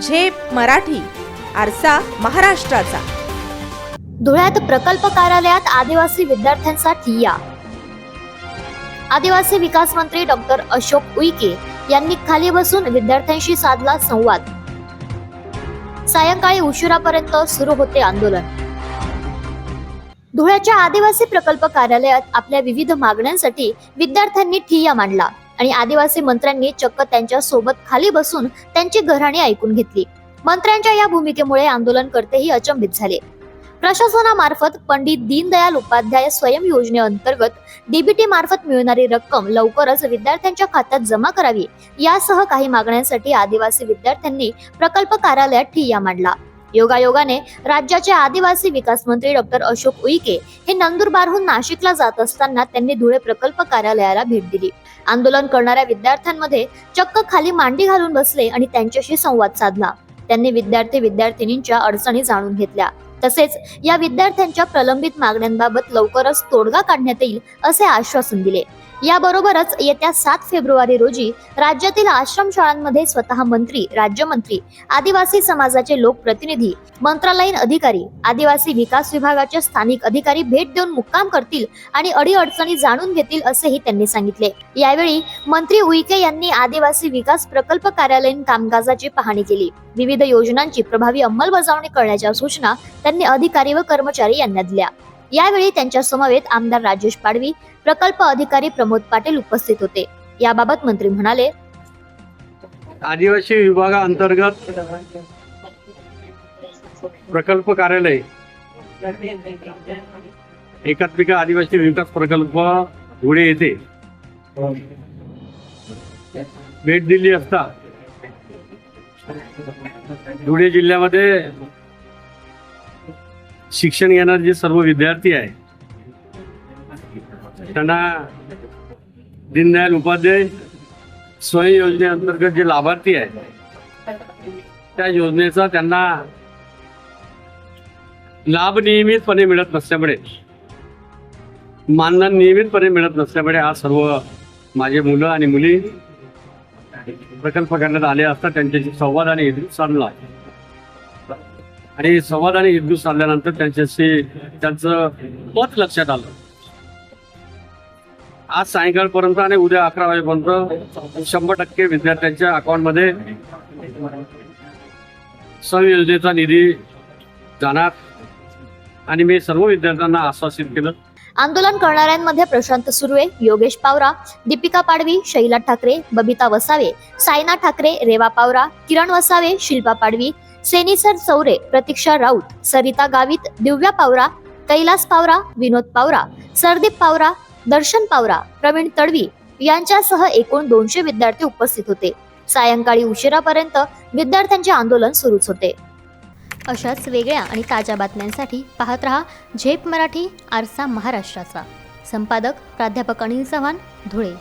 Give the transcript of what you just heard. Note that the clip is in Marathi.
झेप मराठी आरसा महाराष्ट्राचा. धुळ्यात प्रकल्प कार्यालयात आदिवासी विद्यार्थ्यांचा या. आदिवासी विकास मंत्री डॉक्टर अशोक उईके यांनी खाली बसून विद्यार्थ्यांशी साधला संवाद. सायंकाळी उशिरापर्यंत सुरू होते आंदोलन. धुळ्याच्या आदिवासी प्रकल्प कार्यालयात आपल्या विविध मागण्यांसाठी विद्यार्थ्यांनी ठिय्या मांडला. आणि आदिवासी मंत्र्यांनी चक्क त्यांच्यासोबत खाली बसून त्यांची घराणी ऐकून घेतली. मंत्र्यांच्या या भूमिकेमुळे आंदोलनकर्तेही अचंबित झाले. प्रशासनामार्फत पंडित दीनदयाल उपाध्याय स्वयं योजनेअंतर्गत डीबीटी मार्फत मिळणारी रक्कम लवकरच विद्यार्थ्यांच्या खात्यात जमा करावी यासह काही मागण्यांसाठी आदिवासी विद्यार्थ्यांनी प्रकल्प कार्यालयात ठिय्या मांडला. योगायोगाने राज्याचे आदिवासी विकास मंत्री डॉक्टर अशोक उईके हे नंदुरबारहून नाशिकला जात असताना त्यांनी धुळे प्रकल्प कार्यालयाला भेट दिली. आंदोलन करणाऱ्या विद्यार्थ्यांमध्ये चक्क खाली मांडी घालून बसले आणि त्यांच्याशी संवाद साधला. त्यांनी विद्यार्थी विद्यार्थिनींच्या अडचणी जाणून घेतल्या. तसेच या विद्यार्थ्यांच्या प्रलंबित मागण्यांबाबत लवकरच तोडगा काढण्यात येईल असे आश्वासन दिले. याबरोबरच येत्या सात फेब्रुवारी रोजी राज्यातील आश्रमशाळांमध्ये स्वतः मंत्री राज्यमंत्री आदिवासी समाजाचे लोकप्रतिनिधी मंत्रालयीन अधिकारी आदिवासी विकास विभागाचे स्थानिक अधिकारी भेट देऊन मुक्काम करतील आणि अडीअडचणी जाणून घेतील असेही त्यांनी सांगितले. यावेळी मंत्री उईके यांनी आदिवासी विकास प्रकल्प कार्यालयीन कामकाजाची पाहणी केली. विविध योजनांची प्रभावी अंमलबजावणी करण्याच्या सूचना त्यांनी अधिकारी व कर्मचारी यांना दिल्या यावेळी त्यांच्या समवेत आमदार राजेश पाडवी प्रकल्प अधिकारी प्रमोद पाटील उपस्थित होते. याबाबत मंत्री म्हणाले आदिवासी विभागाअंतर्गत प्रकल्प कार्यालय एकात्मिका आदिवासी विकास प्रकल्प धुळे येथे भेट दिली असता. धुळे जिल्ह्यामध्ये शिक्षण घेणारे जे सर्व विद्यार्थी आहे त्यांना दीनदयाल उपाध्याय स्वयं योजनेअंतर्गत जे लाभार्थी आहेत त्या योजनेचा त्यांना लाभ नियमितपणे मिळत नसल्यामुळे मानधन नियमितपणे मिळत नसल्यामुळे आज सर्व माझे मुलं आणि मुली प्रकल्प करण्यात आले असता त्यांच्याशी संवाद आणि हितगुज साधला. आणि संवाद आणि हितगुज साधल्यानंतर त्यांच्याशी त्यांचं मत लक्षात आलं. आज सायंकाळपर्यंत आणि उद्या अकरा वाजेपर्यंत शंभर टक्के विद्यार्थ्यांच्या अकाउंटमध्ये संयोजनेचा निधी जाणार. आणि मी सर्व विद्यार्थ्यांना आश्वासित केलं. आंदोलन करणाऱ्यांमध्ये प्रशांत सुर्वे योगेश पावरा दीपिका पाडवी शैला ठाकरे बबिता वसावे सायना ठाकरे रेवा पावरा किरण वसावे शिल्पा पाडवी सेनिसर चौरे प्रतीक्षा राऊत सरिता गावित दिव्या पावरा कैलास पावरा विनोद पावरा सरदीप पावरा दर्शन पावरा प्रवीण तडवी यांच्यासह एकूण दोनशे विद्यार्थी उपस्थित होते. सायंकाळी उशिरापर्यंत विद्यार्थ्यांचे आंदोलन सुरूच होते. अशाच वेगळ्या आणि ताज्या बातम्यांसाठी पाहत रहा झेप मराठी आरसा महाराष्ट्राचा. संपादक प्राध्यापक अनिल चव्हाण धुळे.